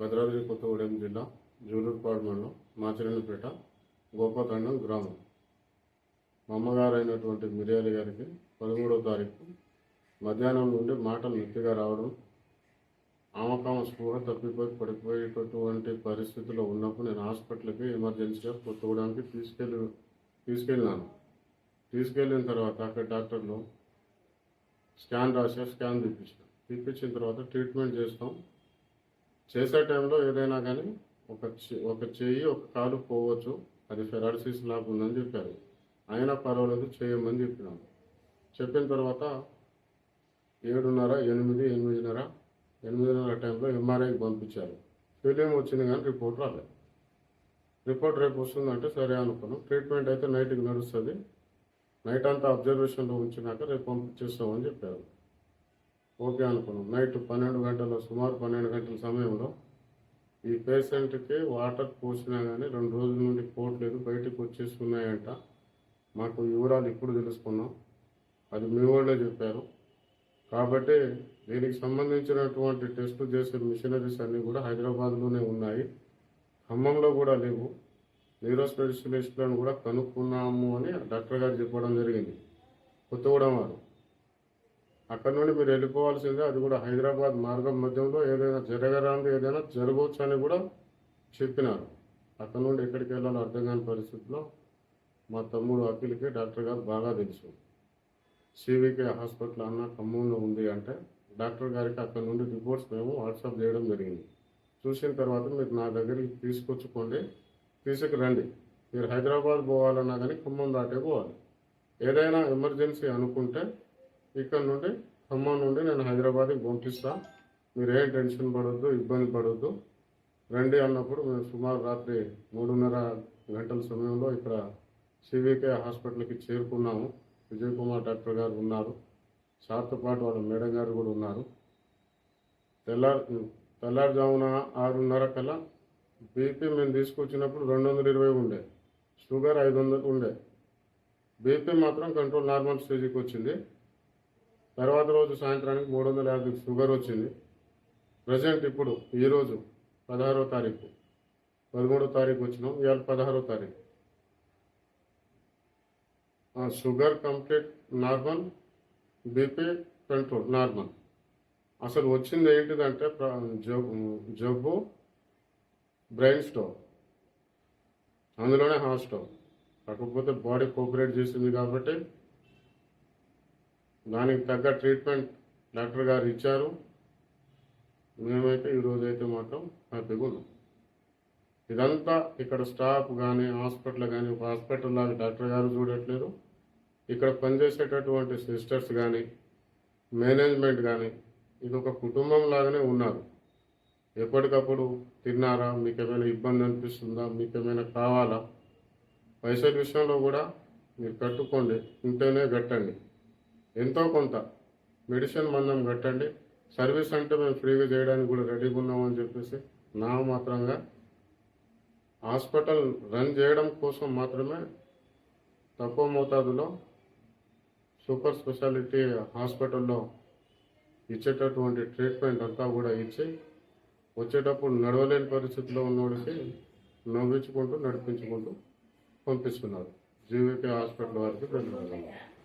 భద్రాద్రి కొత్తగూడెం జిల్లా జూలూరుపాడు మండలం మాచిరెడ్డిపేట గోపతండం గ్రామం. మా అమ్మగారు అయినటువంటి మిర్యాలి గారికి పదమూడవ తారీఖు మధ్యాహ్నం నుండి మాటలు నెత్తిగా రావడం ఆమకామ స్పృహ తప్పిపోయి పడిపోయేటటువంటి పరిస్థితిలో ఉన్నప్పుడు నేను హాస్పిటల్కి ఎమర్జెన్సీగా కొత్తగూడెంకి తీసుకెళ్ళి తీసుకెళ్ళినాను. తీసుకెళ్ళిన తర్వాత అక్కడ డాక్టర్లు స్కాన్ రాసా స్కాన్ తీపించాను తీపించిన తర్వాత ట్రీట్మెంట్ చేస్తాం. చేసే టైంలో ఏదైనా కానీ ఒక ఒక చెయ్యి ఒక కాలు పోవచ్చు. అది ఫెరాలసిస్ నాకు ఉందని చెప్పారు. అయినా పర్వాలేదు చేయమని చెప్పినాం చెప్పిన తర్వాత ఏడున్నర ఎనిమిది ఎనిమిదిన్నర ఎనిమిదిన్నర టైంలో ఎంఆర్ఐకి పంపించారు. ఫీలింగ్ వచ్చింది కానీ రిపోర్ట్ రాలేదు. రిపోర్ట్ రేపు వస్తుందంటే సరే అనుకున్నాం. ట్రీట్మెంట్ అయితే నైట్కి నడుస్తుంది. నైట్ అంతా అబ్జర్వేషన్లో ఉంచినాక రేపు పంపించేస్తామని చెప్పారు. ఓకే అనుకున్నాం. నైట్ పన్నెండు గంటల సుమారు పన్నెండు గంటల సమయంలో ఈ పేషెంట్కి వాటర్ పోసినా కానీ రెండు రోజుల నుండి పోవట్లేదు బయటకు వచ్చేస్తున్నాయంట. మాకు వివరాలు ఇప్పుడు తెలుసుకున్నాం. అది మీ వాళ్ళే చెప్పారు. కాబట్టి దీనికి సంబంధించినటువంటి టెస్టులు చేసే మిషనరీస్ అన్నీ కూడా హైదరాబాద్లోనే ఉన్నాయి. ఖమ్మంలో కూడా లేవు. న్యూరో స్పెషలిస్ట్లను కూడా కనుక్కున్నాము అని డాక్టర్ గారు చెప్పడం జరిగింది. కొత్తగూడెం వారు. అక్కడ నుండి మీరు వెళ్ళిపోవాల్సిందే. అది కూడా హైదరాబాద్ మార్గం మధ్యంలో ఏదైనా జరగరాంది ఏదైనా జరగవచ్చు అని కూడా చెప్పినారు. అక్కడ నుండి ఎక్కడికి వెళ్ళాలో అర్థం కాని పరిస్థితిలో మా తమ్ముడు అఖిల్కి డాక్టర్ గారు బాగా తెలుసు. సివికే హాస్పిటల్ అన్న ఖమ్మంలో ఉంది అంటే డాక్టర్ గారికి అక్కడ నుండి రిపోర్ట్స్ మేము వాట్సాప్ చేయడం జరిగింది. చూసిన తర్వాత మీరు నా దగ్గరికి తీసుకొచ్చుకోండి. తీసుకురండి. మీరు హైదరాబాద్ పోవాలన్నా కానీ ఖమ్మం దాటే పోవాలి. ఏదైనా ఎమర్జెన్సీ అనుకుంటే ఇక్కడ నుండి ఖమ్మం నుండి నేను హైదరాబాద్కి పంపిస్తా. మీరు ఏ టెన్షన్ పడొద్దు ఇబ్బంది పడొద్దు. రండి అన్నప్పుడు మేము సుమారు రాత్రి మూడున్నర గంటల సమయంలో ఇక్కడ సివికే హాస్పిటల్కి చేరుకున్నాము. విజయ్ కుమార్ డాక్టర్ గారు ఉన్నారు. సార్తో పాటు వాళ్ళ మేడం గారు కూడా ఉన్నారు. తెల్లారి తెల్లారుజామున ఆరున్నర కల్లా బీపీ మేము తీసుకొచ్చినప్పుడు రెండు వందల ఇరవై ఉండే. షుగర్ ఐదు వందలు ఉండే. బీపీ మాత్రం కంట్రోల్ నార్మల్ స్టేజ్కి వచ్చింది. తర్వాత రోజు సాయంత్రానికి మూడు వందల యాభై షుగర్ వచ్చింది. ప్రజెంట్ ఇప్పుడు ఈరోజు పదహారో తారీఖు. పదమూడో తారీఖు వచ్చినాం ఇవాళ పదహారో తారీఖు. Sugar complete normal BP control normal. అసలు వచ్చింది ఏంటిదంటే జబ్బు జబ్బు బ్రెయిన్ స్టోవ్ అందులోనే హార్ట్ స్టవ్ కాకపోతే బాడీ కోఆపరేట్ చేసింది కాబట్టి దానికి తగ్గ ట్రీట్మెంట్ డాక్టర్ గారు ఇచ్చారు. మేమైతే ఈరోజైతే మాత్రం హ్యాపీగా ఉన్నాం ఇదంతా ఇక్కడ స్టాఫ్ కానీ హాస్పిటల్ కానీ ఒక హాస్పిటల్ లాగా డాక్టర్ గారు చూడట్లేదు. ఇక్కడ పనిచేసేటటువంటి సిస్టర్స్ కానీ మేనేజ్మెంట్ కానీ ఇది ఒక కుటుంబం లాగానే ఉన్నారు. ఎప్పటికప్పుడు తిన్నారా? మీకు ఏమైనా ఇబ్బంది అనిపిస్తుందా? మీకు ఏమైనా కావాలా? పైసల విషయంలో కూడా మీరు కట్టుకోండి ఉంటేనే కట్టండి. ఎంతో కొంత మెడిసిన్ మందం కట్టండి. సర్వీస్ అంటే మేము ఫ్రీగా చేయడానికి కూడా రెడీగా ఉన్నామని చెప్పేసి నా మాత్రంగా హాస్పిటల్ రన్ చేయడం కోసం మాత్రమే తక్కువ మోతాదులో సూపర్ స్పెషాలిటీ హాస్పిటల్లో ఇచ్చేటటువంటి ట్రీట్మెంట్ అంతా కూడా ఇచ్చి వచ్చేటప్పుడు నడవలేని పరిస్థితిలో ఉన్నోడికి నవ్వించుకుంటూ నడిపించుకుంటూ పంపిస్తున్నారు. జీవికే హాస్పిటల్ వారికి ధన్యవాదాలు.